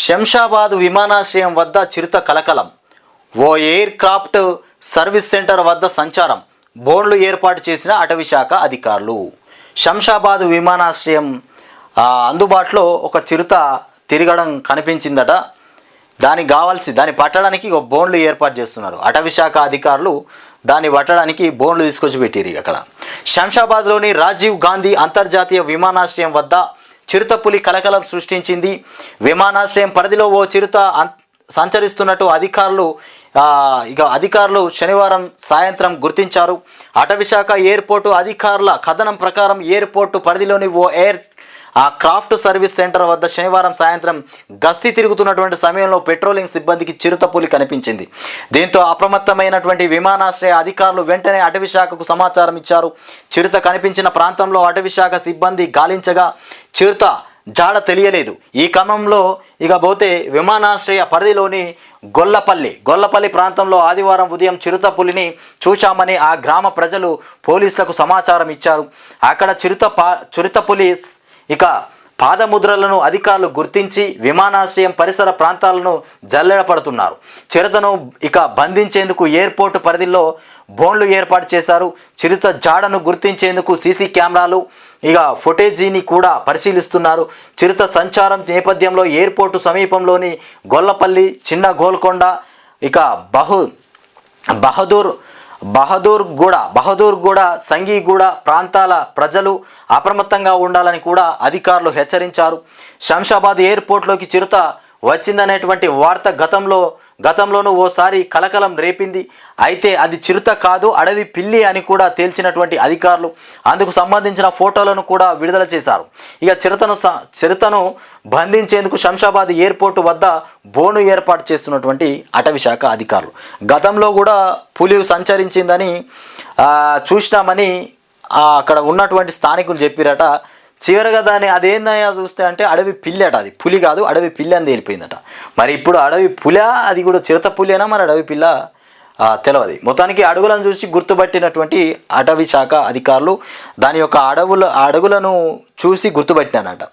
శంషాబాద్ విమానాశ్రయం వద్ద చిరుత కలకలం. ఓ ఎయిర్ క్రాఫ్ట్ సర్వీస్ సెంటర్ వద్ద సంచారం. బోర్డులు ఏర్పాటు చేసిన అటవీ శాఖ అధికారులు. శంషాబాద్ విమానాశ్రయం అందుబాటులో ఒక చిరుత తిరగడం కనిపించిందట. దానికి కావాల్సి దాన్ని పట్టడానికి ఒక బోన్లు ఏర్పాటు చేస్తున్నారు. అటవీ శాఖ అధికారులు దాన్ని పట్టడానికి బోన్లు తీసుకొచ్చి పెట్టిరు అక్కడ శంషాబాద్లోని రాజీవ్ గాంధీ అంతర్జాతీయ విమానాశ్రయం వద్ద చిరుతపులి కలకలం సృష్టించింది. విమానాశ్రయం పరిధిలో ఓ చిరుత సంచరిస్తున్నట్టు అధికారులు ఇక అధికారులు శనివారం సాయంత్రం గుర్తించారు. అటవీశాఖ ఎయిర్పోర్టు అధికారుల కథనం ప్రకారం ఎయిర్పోర్టు పరిధిలోని ఓ ఎయిర్ ఆ క్రాఫ్ట్ సర్వీస్ సెంటర్ వద్ద శనివారం సాయంత్రం గస్తీ తిరుగుతున్నటువంటి సమయంలో పెట్రోలింగ్ సిబ్బందికి చిరుతపులి కనిపించింది. దీంతో అప్రమత్తమైనటువంటి విమానాశ్రయ అధికారులు వెంటనే అటవీ శాఖకు సమాచారం ఇచ్చారు. చిరుత కనిపించిన ప్రాంతంలో అటవీ శాఖ సిబ్బంది గాలించగా చిరుత జాడ తెలియలేదు. ఈ క్రమంలో ఇక పోతే విమానాశ్రయ పరిధిలోని గొల్లపల్లి గొల్లపల్లి ప్రాంతంలో ఆదివారం ఉదయం చిరుతపులిని చూశామని ఆ గ్రామ ప్రజలు పోలీసులకు సమాచారం ఇచ్చారు. అక్కడ చిరుత పా చిరుతపులి ఇక పాదముద్రలను అధికారులు గుర్తించి విమానాశ్రయం పరిసర ప్రాంతాలను జల్లెడపడుతున్నారు. చిరుతను ఇక బంధించేందుకు ఎయిర్పోర్టు పరిధిలో బోన్లు ఏర్పాటు చేశారు. చిరుత జాడను గుర్తించేందుకు సీసీ కెమెరాలు ఇక ఫుటేజీని కూడా పరిశీలిస్తున్నారు. చిరుత సంచారం నేపథ్యంలో ఎయిర్పోర్టు సమీపంలోని గొల్లపల్లి చిన్న గోల్కొండ ఇక బహు బహదూర్ బహదూర్ గూడ బహదూర్ గూడ ప్రాంతాల ప్రజలు అప్రమత్తంగా ఉండాలని కూడా అధికారులు హెచ్చరించారు. శంషాబాద్ ఎయిర్పోర్ట్లోకి చిరుత వచ్చిందనేటువంటి వార్త గతంలో గతంలోనూ ఓసారి కలకలం రేపింది. అయితే అది చిరుత కాదు అడవి పిల్లి అని కూడా తేల్చినటువంటి అధికారులు అందుకు సంబంధించిన ఫోటోలను కూడా విడుదల చేశారు. ఇక చిరుతను స- చిరుతను బంధించేందుకు శంషాబాద్ ఎయిర్పోర్టు వద్ద బోను ఏర్పాటు చేస్తున్నటువంటి అటవీ శాఖ అధికారులు. గతంలో కూడా పులి సంచరించిందని చూసినామని అక్కడ ఉన్నటువంటి స్థానికులు చెప్పిరట. చివరగా దాన్ని అదేందయ్యా చూస్తే అంటే అడవి పిల్లి అట అది. పులి కాదు అడవి పిల్లి అని తేలిపోయిందట. మరి ఇప్పుడు అడవి పుల అది కూడా చిరుత పులినా మరి అడవి పిల్ల? ఆ, తెలియదు మొత్తానికి అడుగులను చూసి గుర్తుపట్టినటువంటి అటవీ శాఖ అధికారులు దాని యొక్క అడవుల అడుగులను చూసి గుర్తుపట్టినారట.